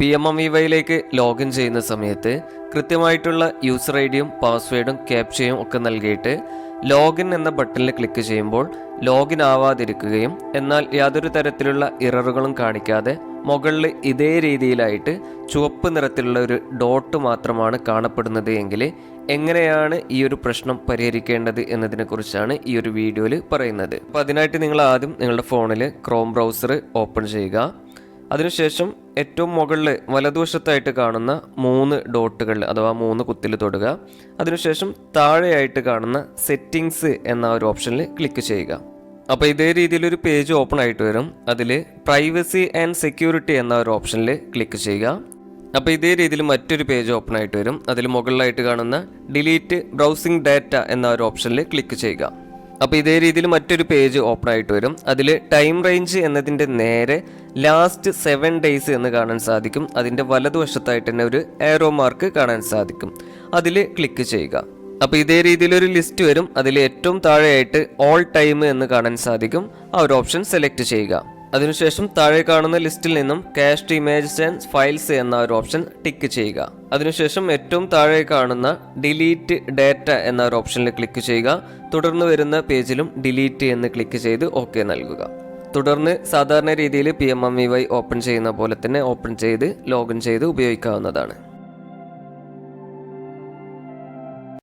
P M M E വൈയിലേക്ക് login ചെയ്യുന്ന സമയത്ത് കൃത്യമായിട്ടുള്ള യൂസർ ഐ ഡിയും പാസ്വേഡും ക്യാപ്ചയും ഒക്കെ നൽകിയിട്ട് ലോഗിൻ എന്ന ബട്ടണിൽ ക്ലിക്ക് ചെയ്യുമ്പോൾ ലോഗിൻ ആവാതിരിക്കുകയും എന്നാൽ യാതൊരു തരത്തിലുള്ള ഇററുകളും കാണിക്കാതെ മുകളിൽ ഇതേ രീതിയിലായിട്ട് ചുവപ്പ് നിറത്തിലുള്ള ഒരു ഡോട്ട് മാത്രമാണ് കാണപ്പെടുന്നത് എങ്കിൽ എങ്ങനെയാണ് ഈ ഒരു പ്രശ്നം പരിഹരിക്കേണ്ടത് എന്നതിനെക്കുറിച്ചാണ് ഈ ഒരു വീഡിയോയിൽ പറയുന്നത്. അപ്പോൾ അതിനായിട്ട് നിങ്ങൾ ആദ്യം നിങ്ങളുടെ ഫോണിൽ ക്രോം ബ്രൗസർ ഓപ്പൺ ചെയ്യുക. അതിനുശേഷം ഏറ്റവും മുകളിൽ വലതുവശത്തായിട്ട് കാണുന്ന മൂന്ന് ഡോട്ടുകൾ അഥവാ മൂന്ന് കുത്തിൽ തൊടുക. അതിനുശേഷം താഴെയായിട്ട് കാണുന്ന സെറ്റിങ്സ് എന്ന ഒരു ഓപ്ഷനിൽ ക്ലിക്ക് ചെയ്യുക. അപ്പോൾ ഇതേ രീതിയിൽ ഒരു പേജ് ഓപ്പൺ ആയിട്ട് വരും. അതിൽ പ്രൈവസി ആൻഡ് സെക്യൂരിറ്റി എന്ന ഒരു ഓപ്ഷനിൽ ക്ലിക്ക് ചെയ്യുക. അപ്പോൾ ഇതേ രീതിയിൽ മറ്റൊരു പേജ് ഓപ്പൺ ആയിട്ട് വരും. അതിൽ മുകളിലായിട്ട് കാണുന്ന ഡിലീറ്റ് ബ്രൗസിംഗ് ഡാറ്റ എന്ന ഒരു ഓപ്ഷനിൽ ക്ലിക്ക് ചെയ്യുക. അപ്പോൾ ഇതേ രീതിയിൽ മറ്റൊരു പേജ് ഓപ്പൺ ആയിട്ട് വരും. അതിൽ ടൈം റേഞ്ച് എന്നതിന്റെ നേരെ ലാസ്റ്റ് സെവൻ ഡേയ്സ് എന്ന് കാണാൻ സാധിക്കും. അതിന്റെ വലതുവശത്തായിട്ട് തന്നെ ഒരു ഏറോ മാർക്ക് കാണാൻ സാധിക്കും. അതിൽ ക്ലിക്ക് ചെയ്യുക. അപ്പോൾ ഇതേ രീതിയിൽ ഒരു ലിസ്റ്റ് വരും. അതിൽ ഏറ്റവും താഴെയായിട്ട് ഓൾ ടൈം എന്ന് കാണാൻ സാധിക്കും. ആ ഒരു ഓപ്ഷൻ സെലക്ട് ചെയ്യുക. അതിനുശേഷം താഴെ കാണുന്ന ലിസ്റ്റിൽ നിന്നും കാസ്റ്റ് ഇമേജസ് ആൻഡ് ഫയൽസ് എന്ന ഒരു ഓപ്ഷൻ ടിക്ക് ചെയ്യുക. അതിനുശേഷം ഏറ്റവും താഴെ കാണുന്ന ഡിലീറ്റ് ഡാറ്റ എന്ന ഒരു ഓപ്ഷനിൽ ക്ലിക്ക് ചെയ്യുക. തുടർന്ന് വരുന്ന പേജിലും ഡിലീറ്റ് എന്ന് ക്ലിക്ക് ചെയ്ത് ഓക്കെ നൽകുക. തുടർന്ന് സാധാരണ രീതിയിൽ P M M E Y open ചെയ്യുന്ന പോലെ തന്നെ ഓപ്പൺ ചെയ്ത് ലോഗിൻ ചെയ്ത് ഉപയോഗിക്കാവുന്നതാണ്.